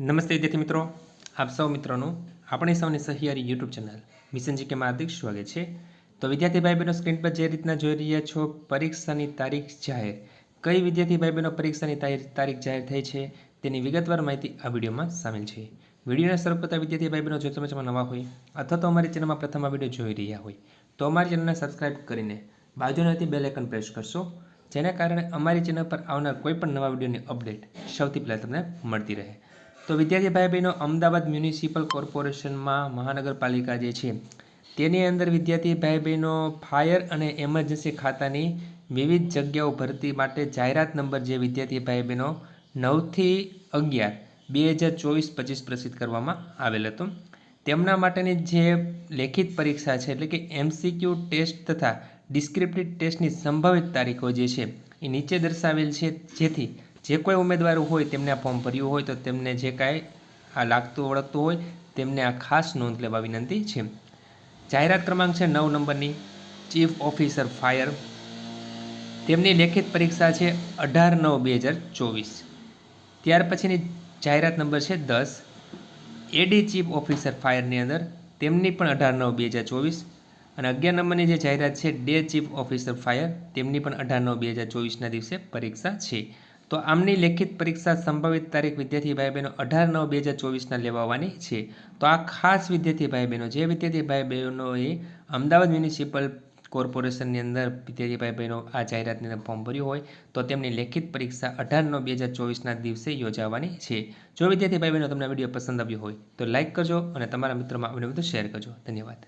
નમસ્તે વિદ્યાર્થી મિત્રો. આપ સૌ મિત્રોનું આપણી સૌની સહિયારી યુટ્યુબ ચેનલ મિશન જીકેમાં હાર્દિક સ્વાગત છે. તો વિદ્યાર્થી ભાઈ બહેનો સ્ક્રીન પર જે રીતના જોઈ રહ્યા છો, પરીક્ષાની તારીખ જાહેર. કઈ વિદ્યાર્થી ભાઈ બહેનો પરીક્ષાની તારી- તારીખ જાહેર થઈ છે, તેની વિગતવાર માહિતી આ વિડીયોમાં સામેલ છે. વિડીયોને શરૂ કરતા વિદ્યાર્થી ભાઈ બહેનો જો તમે જેમાં નવા હોય અથવા તો અમારી ચેનલમાં પ્રથમ આ વીડિયો જોઈ રહ્યા હોય, તો અમારી ચેનલને સબસ્ક્રાઇબ કરીને બાજુનાથી બેલ આઇકન પ્રેસ કરશો, જેના કારણે અમારી ચેનલ પર આવનાર કોઈ પણ નવા વિડીયોની અપડેટ સૌથી પહેલાં તમને મળતી રહે. તો વિદ્યાર્થી ભાઈ બહેનો અમદાવાદ મ્યુનિસિપલ કોર્પોરેશનમાં મહાનગરપાલિકા જે છે, તેની અંદર વિદ્યાર્થી ભાઈ બહેનો ફાયર અને એમરજન્સી ખાતાની વિવિધ જગ્યાઓ ભરતી માટે જાહેરાત નંબર જે વિદ્યાર્થી ભાઈ બહેનો નવથી અગિયાર બે હજાર ચોવીસ પચીસ પ્રસિદ્ધ કરવામાં આવેલ હતો. તેમના માટેની જે લેખિત પરીક્ષા છે, એટલે કે એમસીક્યુ ટેસ્ટ તથા ડિસ્ક્રિપ્ટિવ ટેસ્ટની સંભવિત તારીખો જે છે, એ નીચે દર્શાવેલ છે. જેથી જે કોઈ ઉમેદવારો હોય, તેમને આ ફોર્મ ભર્યું હોય, તો તેમને જે કાંઈ આ લાગતું, ઓળખતું હોય, તેમને આ ખાસ નોંધ લેવા વિનંતી છે. જાહેરાત ક્રમાંક છે નવ નંબરની ચીફ ઓફિસર ફાયર તેમની લેખિત પરીક્ષા છે અઢાર નવ બે હજાર ચોવીસ. ત્યાર પછીની જાહેરાત નંબર છે દસ. એડી ચીફ ઓફિસર ફાયરની અંદર તેમની પણ અઢાર નવ બે હજાર ચોવીસ અને અગિયાર નંબરની જે જાહેરાત છે ડે ચીફ ઓફિસર ફાયર તેમની પણ અઢાર નવ બે હજાર ચોવીસના દિવસે પરીક્ષા છે. તો આમની લેખિત પરીક્ષા સંભવિત તારીખ વિદ્યાર્થી ભાઈ બહેનો અઢાર નવ બે હજાર ચોવીસના લેવાવાની છે. તો આ ખાસ વિદ્યાર્થી ભાઈ બહેનો જે વિદ્યાર્થી ભાઈ બહેનોએ અમદાવાદ મ્યુનિસિપલ કોર્પોરેશનની અંદર વિદ્યાર્થી ભાઈ બહેનો આ જાહેરાતની અંદર ફોર્મ ભર્યું હોય, તો તેમની લેખિત પરીક્ષા અઢાર નવ બે હજાર ચોવીસના દિવસે યોજાવાની છે. જો વિદ્યાર્થી ભાઈ બહેનો તમને વીડિયો પસંદ આવ્યો હોય, તો લાઇક કરજો અને તમારા મિત્રોમાં બધું શેર કરજો. ધન્યવાદ.